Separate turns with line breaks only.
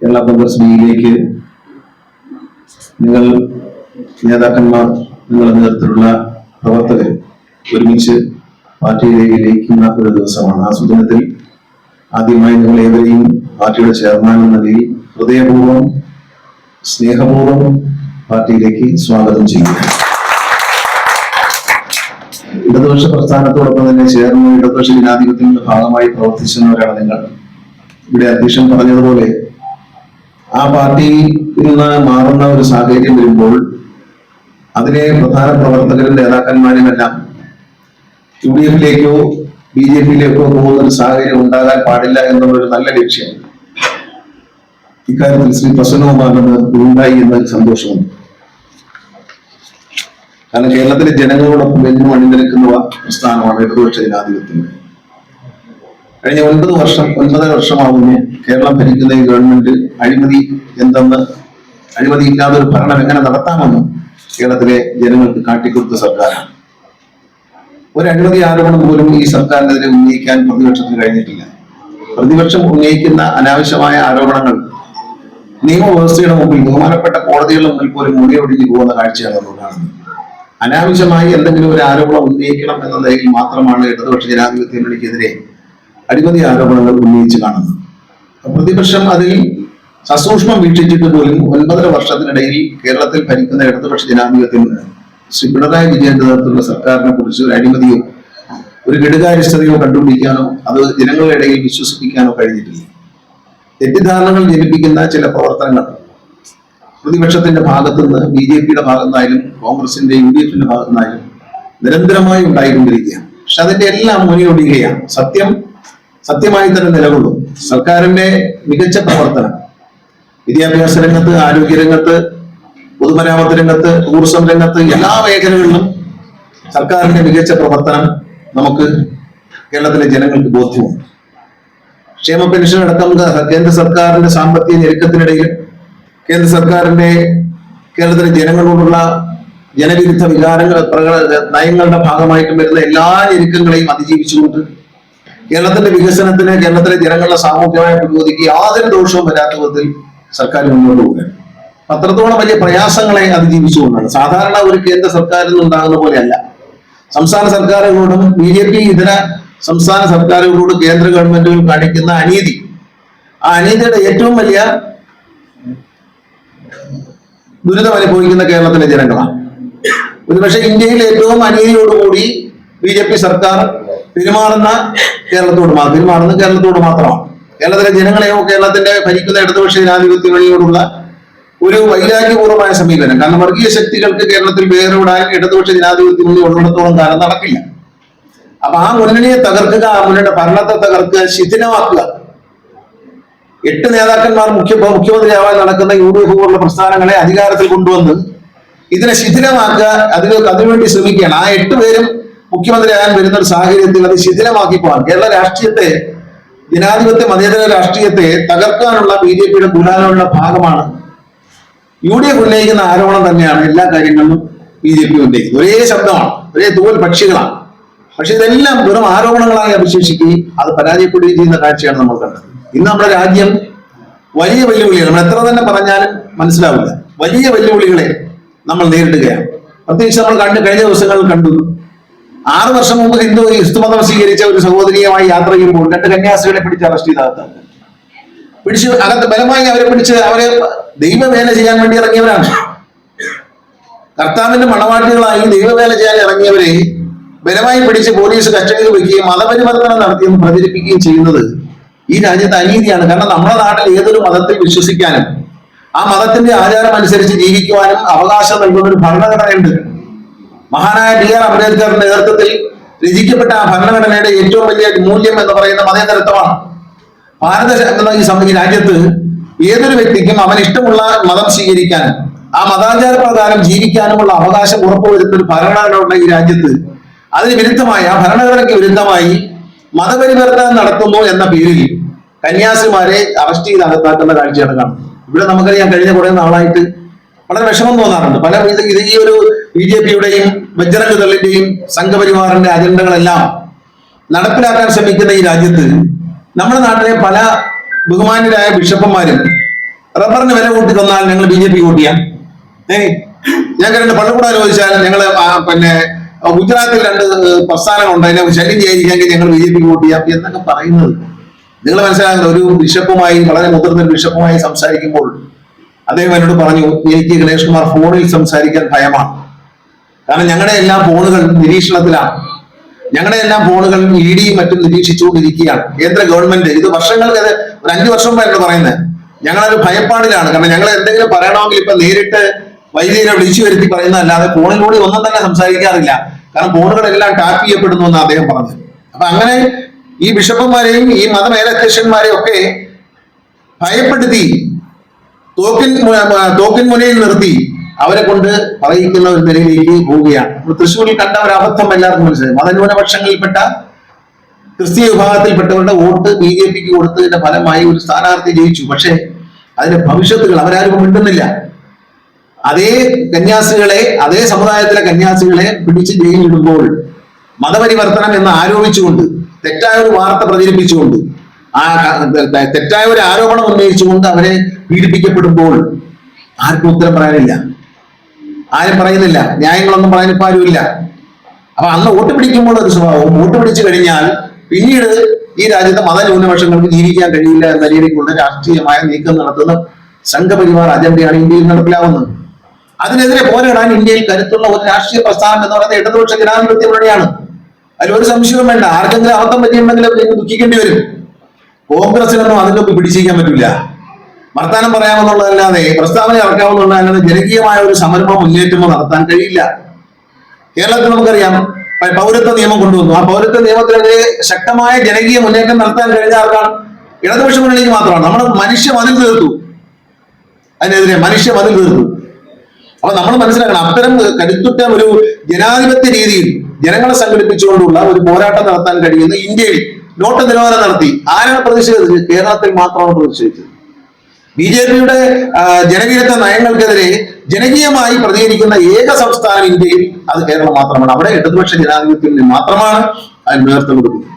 കേരള കോൺഗ്രസ് ബിയിലേക്ക് നിങ്ങൾ നേതാക്കന്മാർ നിങ്ങളുടെ നേതൃത്വത്തിലുള്ള പ്രവർത്തകർ ഒരുമിച്ച് പാർട്ടിയിലേക്ക് ലയിക്കുന്ന ഒരു ദിവസമാണ്. ആ സുദിനത്തിൽ ആദ്യമായി നിങ്ങൾ ഏവരെയും പാർട്ടിയുടെ ചെയർമാൻ എന്ന നിലയിൽ ഹൃദയപൂർവം സ്നേഹപൂർവം പാർട്ടിയിലേക്ക് സ്വാഗതം ചെയ്യുന്നു. ഇടതുപക്ഷ പ്രസ്ഥാനത്തോടൊപ്പം തന്നെ ചേർന്ന് ഇടതുപക്ഷ ജനാധിപത്യത്തിന്റെ ഭാഗമായി പ്രവർത്തിച്ചവരാണ് നിങ്ങൾ. ഇവിടെ അധ്യക്ഷൻ പറഞ്ഞതുപോലെ ആ പാർട്ടിയിൽ നിന്ന് മാറുന്ന ഒരു സാഹചര്യം വരുമ്പോൾ അതിലെ പ്രധാന പ്രവർത്തകരും നേതാക്കന്മാരും എല്ലാം യു ഡി എഫിലേക്കോ ബി ജെ പിയിലേക്കോ പോകുന്ന ഒരു സാഹചര്യം ഉണ്ടാകാൻ പാടില്ല എന്നുള്ളൊരു നല്ല ലക്ഷ്യം. ഇക്കാര്യത്തിൽ ശ്രീ പ്രസന്നകുമാറിന് ഉണ്ടായി എന്ന സന്തോഷമുണ്ട്. കാരണം കേരളത്തിലെ ജനങ്ങളോടൊപ്പം എന്നും അണിനിരക്കുന്ന പ്രസ്ഥാനമാണ് ഇടതുപക്ഷ ജനാധിപത്യം കഴിഞ്ഞ ഒൻപത് വർഷം ഒൻപതര വർഷമാകുന്നു കേരളം ഭരിക്കുന്ന ഈ ഗവൺമെന്റ് അഴിമതി എന്തെന്ന് അഴിമതി ഇല്ലാതെ ഒരു ഭരണം എങ്ങനെ നടത്താമെന്ന് കേരളത്തിലെ ജനങ്ങൾക്ക് കാട്ടിക്കൊടുത്ത സർക്കാരാണ്. ഒരു അഴിമതി ആരോപണം പോലും ഈ സർക്കാരിനെതിരെ ഉന്നയിക്കാൻ പ്രതിപക്ഷത്തിന് കഴിഞ്ഞിട്ടില്ല. പ്രതിപക്ഷം ഉന്നയിക്കുന്ന അനാവശ്യമായ ആരോപണങ്ങൾ നിയമവ്യവസ്ഥയുടെ മുമ്പിൽ ബഹുമാനപ്പെട്ട കോടതികളുടെ മുമ്പിൽ പോലും മുടിയൊടിഞ്ഞു പോകുന്ന കാഴ്ചയാണ് നമ്മൾ കാണുന്നത്. അനാവശ്യമായി എന്തെങ്കിലും ഒരു ആരോപണം ഉന്നയിക്കണം എന്ന നിലയിൽ മാത്രമാണ് ഇടതുപക്ഷ ജനാധിപത്യ മുന്നണിക്കെതിരെ അഴിമതി ആരോപണങ്ങൾ ഉന്നയിച്ച് കാണുന്നത് പ്രതിപക്ഷം അതിൽ സസൂക്ഷ്മം വീക്ഷിച്ചിട്ട് പോലും ഒൻപതര വർഷത്തിനിടയിൽ കേരളത്തിൽ ഭരിക്കുന്ന ഇടതുപക്ഷ ജനാധിപത്യത്തിൽ ശ്രീ പിണറായി വിജയന്റെ നേതൃത്വത്തിലുള്ള സർക്കാരിനെ കുറിച്ച് ഒരു അഴിമതിയോ ഒരു കെടുകാര്യസ്ഥതയോ കണ്ടുപിടിക്കാനോ അത് ജനങ്ങളുടെ ഇടയിൽ വിശ്വസിപ്പിക്കാനോ കഴിഞ്ഞിട്ടില്ല. തെറ്റിദ്ധാരണകൾ ജനിപ്പിക്കുന്ന ചില പ്രവർത്തനങ്ങൾ. പ്രതിപക്ഷത്തിന്റെ ഭാഗത്തുനിന്ന് ബി ജെ പിയുടെ ഭാഗത്തുനിന്നായാലും കോൺഗ്രസിന്റെ യു ഡി എഫിന്റെ ഭാഗത്തുനിന്നായാലും നിരന്തരമായി ഉണ്ടായിക്കൊണ്ടിരിക്കുകയാണ്. പക്ഷെ അതിന്റെ എല്ലാം മുന്നിലൊടിയുകയാണ് സത്യം സത്യമായി തന്നെ നിലകൊള്ളും. സർക്കാരിന്റെ മികച്ച പ്രവർത്തനം വിദ്യാഭ്യാസ രംഗത്ത് ആരോഗ്യ രംഗത്ത് പൊതുമരാമത്ത് രംഗത്ത് ടൂറിസം രംഗത്ത് എല്ലാ മേഖലകളിലും സർക്കാരിന്റെ മികച്ച പ്രവർത്തനം നമുക്ക് കേരളത്തിലെ ജനങ്ങൾക്ക് ബോധ്യമുണ്ട് ക്ഷേമ പെൻഷൻ അടക്കം കേന്ദ്ര സർക്കാരിന്റെ സാമ്പത്തിക ഞെരുക്കത്തിനിടയിൽ കേന്ദ്ര സർക്കാരിന്റെ കേരളത്തിലെ ജനങ്ങളോടുള്ള ജനവിരുദ്ധ വികാരങ്ങൾ നയങ്ങളുടെ ഭാഗമായിട്ടും വരുന്ന എല്ലാ ഞെരുക്കങ്ങളെയും അതിജീവിച്ചുകൊണ്ട് കേരളത്തിന്റെ വികസനത്തിന് കേരളത്തിലെ ജനങ്ങളുടെ സാമൂഹ്യമായ പുരോഗതിക്ക് യാതൊരു ദോഷവും വരാത്ത വിധത്തിൽ സർക്കാർ മുന്നോട്ട് പോകുകയാണ് അത്രത്തോളം വലിയ പ്രയാസങ്ങളെ അതിജീവിച്ചുകൊണ്ടാണ്. സാധാരണ ഒരു കേന്ദ്ര സർക്കാരിൽ നിന്നുണ്ടാകുന്ന പോലെയല്ല. സംസ്ഥാന സർക്കാരുകളോടും ബി ജെ പി ഇതര സംസ്ഥാന സർക്കാരുകളോട് കേന്ദ്ര ഗവൺമെന്റുകൾ കാണിക്കുന്ന അനീതി. ആ അനീതിയുടെ ഏറ്റവും വലിയ ദുരിതം അനുഭവിക്കുന്ന കേരളത്തിലെ ജനങ്ങളാണ്. ഒരുപക്ഷെ ഇന്ത്യയിൽ ഏറ്റവും അനീതിയോടുകൂടി ബി ജെ പി സർക്കാർ പെരുമാറുന്ന കേരളത്തോട് പെരുമാറുന്ന കേരളത്തോട് മാത്രമാണ്. കേരളത്തിലെ ജനങ്ങളെയോ കേരളത്തിന്റെ ഭരിക്കുന്ന ഇടതുപക്ഷ ജനാധിപത്യങ്ങളോടുള്ള ഒരു വൈരാഗ്യപൂർവമായ സമീപനം. കാരണം വർഗീയ ശക്തികൾക്ക് കേരളത്തിൽ വേരോടാൻ ഇടതുപക്ഷ ജനാധിപത്യങ്ങളിൽ ഉള്ളിടത്തോളം കാലം നടക്കില്ല. അപ്പൊ ആ മുന്നണിയെ തകർക്കുക ആ മുന്നണിയുടെ ഭരണത്തെ തകർക്കുക ശിഥിലമാക്കുക. എട്ട് നേതാക്കന്മാർ മുഖ്യ മുഖ്യമന്ത്രിയാവാൻ നടക്കുന്ന യു ഡി എഫ് പോലുള്ള പ്രസ്ഥാനങ്ങളെ അധികാരത്തിൽ കൊണ്ടുവന്ന് ഇതിനെ ശിഥിലമാക്കുക അതിന് അതിനുവേണ്ടി ശ്രമിക്കുകയാണ്. ആ എട്ട് പേരും മുഖ്യമന്ത്രിയാകാൻ വരുന്ന ഒരു സാഹചര്യത്തിൽ അത് ശിഥിലമാക്കി പോകാൻ കേരള രാഷ്ട്രീയത്തെ ജനാധിപത്യ മതേതര രാഷ്ട്രീയത്തെ തകർക്കാനുള്ള ബി ജെ പിയുടെ ദുരാനുള്ള ഭാഗമാണ്. യു ഡി എഫ് ഉന്നയിക്കുന്ന ആരോപണം തന്നെയാണ് എല്ലാ കാര്യങ്ങളിലും ബി ജെ പി ഉന്നയിക്കുന്നത്. ഒരേ ശബ്ദമാണ് ഒരേ തൂവൽ പക്ഷികളാണ്. പക്ഷെ ഇതെല്ലാം വെറും ആരോപണങ്ങളായി അവശേഷിക്കുകയും അത് പരാജയപ്പെടുകയും ചെയ്യുന്ന കാഴ്ചയാണ് നമ്മൾ കണ്ടത്. ഇന്ന് നമ്മുടെ രാജ്യം വലിയ വെല്ലുവിളികൾ നമ്മൾ എത്ര തന്നെ പറഞ്ഞാലും മനസ്സിലാവില്ല. വലിയ വെല്ലുവിളികളെ നമ്മൾ നേരിടുകയാണ്. പ്രത്യേകിച്ച് നമ്മൾ കണ്ട് കഴിഞ്ഞ ദിവസങ്ങളിൽ കണ്ടു ആറ് വർഷം മുമ്പ് ഹിന്ദു ക്രിസ്തുമതം സ്വീകരിച്ച ഒരു സഹോദരിയുമായി യാത്ര ചെയ്യുമ്പോൾ രണ്ട് കന്യാസികളെ പിടിച്ച് അറസ്റ്റ് ചെയ്ത പിടിച്ച് അകത്ത് ബലമായി അവരെ പിടിച്ച് അവരെ ദൈവവേല ചെയ്യാൻ വേണ്ടി ഇറങ്ങിയവരാണ്. കർത്താവിന്റെ മണവാട്ടികളായി ദൈവവേല ചെയ്യാൻ ഇറങ്ങിയവരെ ബലമായി പിടിച്ച് പോലീസ് കസ്റ്റഡിയിൽ വയ്ക്കുകയും മതപരിവർത്തനം നടത്തിയെന്ന് പ്രചരിപ്പിക്കുകയും ചെയ്യുന്നത് ഈ രാജ്യത്തെ അനീതിയാണ്. കാരണം നമ്മുടെ നാട്ടിൽ ഏതൊരു മതത്തിൽ വിശ്വസിക്കാനും ആ മതത്തിന്റെ ആചാരം അനുസരിച്ച് ജീവിക്കുവാനും അവകാശം നൽകുന്ന ഒരു ഭരണഘടനയുണ്ട്. മഹാനായ ബി ആർ അംബേദ്കറിന്റെ നേതൃത്വത്തിൽ രചിക്കപ്പെട്ട ആ ഭരണഘടനയുടെ ഏറ്റവും വലിയ മൂല്യം എന്ന് പറയുന്ന മതേതരത്വമാണ്. ഭാരത എന്ന ഈ രാജ്യത്ത് ഏതൊരു വ്യക്തിക്കും അവൻ ഇഷ്ടമുള്ള മതം സ്വീകരിക്കാൻ ആ മതാചാര പ്രകാരം ജീവിക്കാനുമുള്ള അവകാശം ഉറപ്പുവരുത്തുന്ന ഒരു ഭരണഘടന ഈ രാജ്യത്ത്. അതിന് വിരുദ്ധമായി ആ ഭരണഘടനയ്ക്ക് വിരുദ്ധമായി മതപരിവർത്തനം നടത്തുന്നു എന്ന പേരിൽ കന്യാസിമാരെ അറസ്റ്റ് ചെയ്ത് അകത്താക്കുന്ന കാഴ്ചയാണ് കാണുന്നത്. ഇവിടെ നമുക്കറിയാം കഴിഞ്ഞ കുറെ നാളായിട്ട് വളരെ വിഷമം തോന്നാറുണ്ട്. പല ഇത് ഇത് ഈ ഒരു ബി ജെ പിയുടെയും ബജ്രംഗ് ദളിന്റെയും സംഘപരിവാറിന്റെ അജണ്ടകളെല്ലാം നടപ്പിലാക്കാൻ ശ്രമിക്കുന്ന ഈ രാജ്യത്ത് നമ്മുടെ നാട്ടിലെ പല ബഹുമാന്യരായ ബിഷപ്പന്മാരും റബ്ബറിന് വില കൂട്ടി തന്നാൽ ഞങ്ങൾ ബി ജെ പി കൂട്ടിയാ ഏ ഞങ്ങൾക്ക് രണ്ട് പള്ളിക്കൂട ചോദിച്ചാൽ ഞങ്ങൾ പിന്നെ ഗുജറാത്തിൽ രണ്ട് പ്രസ്ഥാനങ്ങളുണ്ട്. അതിനെ ശല്യം ചെയ്യാതിരിക്കാമെങ്കിൽ ഞങ്ങൾ ബി ജെ പി കൂട്ടിയാ എന്നൊക്കെ പറയുന്നത്. നിങ്ങൾ മനസ്സിലാകുന്നത് ഒരു ബിഷപ്പുമായി വളരെ മുതിർന്ന ബിഷപ്പുമായി സംസാരിക്കുമ്പോൾ അദ്ദേഹം എന്നോട് പറഞ്ഞു എനിക്ക് ഗണേഷ് കുമാർ ഫോണിൽ സംസാരിക്കാൻ ഭയമാണ്. കാരണം ഞങ്ങളുടെ എല്ലാ ഫോണുകൾ നിരീക്ഷണത്തിലാണ്. ഞങ്ങളുടെ എല്ലാം ഫോണുകൾ ഇ ഡിയും മറ്റും നിരീക്ഷിച്ചുകൊണ്ടിരിക്കുകയാണ്. കേന്ദ്ര ഗവൺമെന്റ് ഇത് വർഷങ്ങൾക്ക് ഒരു അഞ്ചു വർഷം മുമ്പായിരുന്നു പറയുന്നത്. ഞങ്ങളൊരു ഭയപ്പാടിലാണ്. കാരണം ഞങ്ങൾ എന്തെങ്കിലും പറയണമെങ്കിൽ ഇപ്പൊ നേരിട്ട് വൈദ്യുതിനെ വിളിച്ചു വരുത്തി പറയുന്നതല്ലാതെ ഫോണിലൂടെ ഒന്നും തന്നെ സംസാരിക്കാറില്ല. കാരണം ഫോണുകളെല്ലാം ടാപ്പ് ചെയ്യപ്പെടുന്നു എന്ന് അദ്ദേഹം പറഞ്ഞു അപ്പൊ അങ്ങനെ ഈ ബിഷപ്പന്മാരെയും ഈ മതമേലധ്യക്ഷന്മാരെയും ഒക്കെ ഭയപ്പെടുത്തി തോക്കിൻ തോക്കിൻ മുനയിൽ നിർത്തി അവരെ കൊണ്ട് പറയിക്കുന്ന ഒരു നിലയിലേക്ക് പോവുകയാണ്. തൃശ്ശൂരിൽ കണ്ട ഒരു അബദ്ധം എല്ലാവർക്കും മനസ്സിലായി. മതന്യൂനപക്ഷങ്ങളിൽപ്പെട്ട ക്രിസ്തീയ വിഭാഗത്തിൽപ്പെട്ടവരുടെ വോട്ട് ബി ജെ പിക്ക് കൊടുത്തതിന്റെ ഫലമായി ഒരു സ്ഥാനാർത്ഥി ജയിച്ചു. പക്ഷേ അതിന്റെ ഭവിഷ്യത്തുകൾ അവരാരും മിണ്ടുന്നില്ല. അതേ കന്യാസികളെ അതേ സമുദായത്തിലെ കന്യാസികളെ പിടിച്ച് ജയിലിടുമ്പോൾ മതപരിവർത്തനം എന്ന് ആരോപിച്ചുകൊണ്ട് തെറ്റായ ഒരു വാർത്ത പ്രചരിപ്പിച്ചുകൊണ്ട് ആ തെറ്റായ ഒരു ആരോപണം ഉന്നയിച്ചുകൊണ്ട് അവരെ പീഡിപ്പിക്കപ്പെടുമ്പോൾ ആർക്കും ഉത്തരം പറയാനില്ല. ആരും പറയുന്നില്ല. ന്യായങ്ങളൊന്നും പറയാനിപ്പോ ആരുമില്ല. അപ്പൊ അന്ന് വോട്ട് പിടിക്കുമ്പോൾ ഒരു സ്വഭാവം. വോട്ട് പിടിച്ചു കഴിഞ്ഞാൽ പിന്നീട് ഈ രാജ്യത്തെ മതന്യൂനപക്ഷങ്ങൾക്ക് ജീവിക്കാൻ കഴിയില്ല എന്ന രീതിയിലുള്ള രാഷ്ട്രീയമായ നീക്കം നടത്തുന്ന സംഘപരിവാർ അജണ്ടയാണ് ഇന്ത്യയിൽ നടപ്പിലാവുന്നത്. അതിനെതിരെ പോരാടാൻ ഇന്ത്യയിൽ കരുത്തുള്ള ഒരു രാഷ്ട്രീയ പ്രസ്ഥാനം എന്ന് പറയുന്നത് ഇടതുപക്ഷ ജനാധിപത്യ മുന്നണിയാണ് അതിൽ ഒരു സംശയവും വേണ്ട. ആർക്കെങ്കിലും അബദ്ധം പറ്റിയിട്ടുണ്ടെങ്കിൽ ദുഃഖിക്കേണ്ടി വരും. കോൺഗ്രസിനൊന്നും അതിനൊക്കെ പിടിച്ചിരിക്കാൻ പറ്റില്ല വർത്താനം പറയാമെന്നുള്ളതല്ലാതെ പ്രസ്താവന ഇറക്കാമെന്നുള്ളതല്ലാതെ ജനകീയമായ ഒരു സമരമോ മുന്നേറ്റമോ നടത്താൻ കഴിയില്ല. കേരളത്തിൽ നമുക്കറിയാം പൗരത്വ നിയമം കൊണ്ടുവന്നു. ആ പൗരത്വ നിയമത്തിനെതിരെ ശക്തമായ ജനകീയ മുന്നേറ്റം നടത്താൻ കഴിഞ്ഞ ആർക്കാണ്? ഇടതുപക്ഷ മുന്നണിക്ക് മാത്രമാണ്. നമ്മുടെ മനുഷ്യ മതിൽ തീർത്തു. അതിനെതിരെ മനുഷ്യ മതിൽ തീർത്തു. അപ്പൊ നമ്മൾ മനസ്സിലാക്കണം അത്തരം കരുത്തുറ്റ ഒരു ജനാധിപത്യ രീതിയിൽ ജനങ്ങളെ സംഘടിപ്പിച്ചുകൊണ്ടുള്ള ഒരു പോരാട്ടം നടത്താൻ കഴിയുന്ന ഇന്ത്യയിൽ നോട്ട് നിരോധനം നടത്തി. ആരാണ് പ്രതിഷേധിച്ചത്? കേരളത്തിൽ മാത്രമാണ് പ്രതിഷേധിച്ചത്. ബി ജെ പിയുടെ ജനകീയത്തെ നയങ്ങൾക്കെതിരെ ജനകീയമായി പ്രതികരിക്കുന്ന ഏക സംസ്ഥാനം ഇന്ത്യയിൽ അത് കേരളം മാത്രമാണ്. അവിടെ ഇടതുപക്ഷ ജനാധിപത്യത്തിന് മാത്രമാണ് അതിന് നേതൃത്വം കൊടുക്കുന്നത്.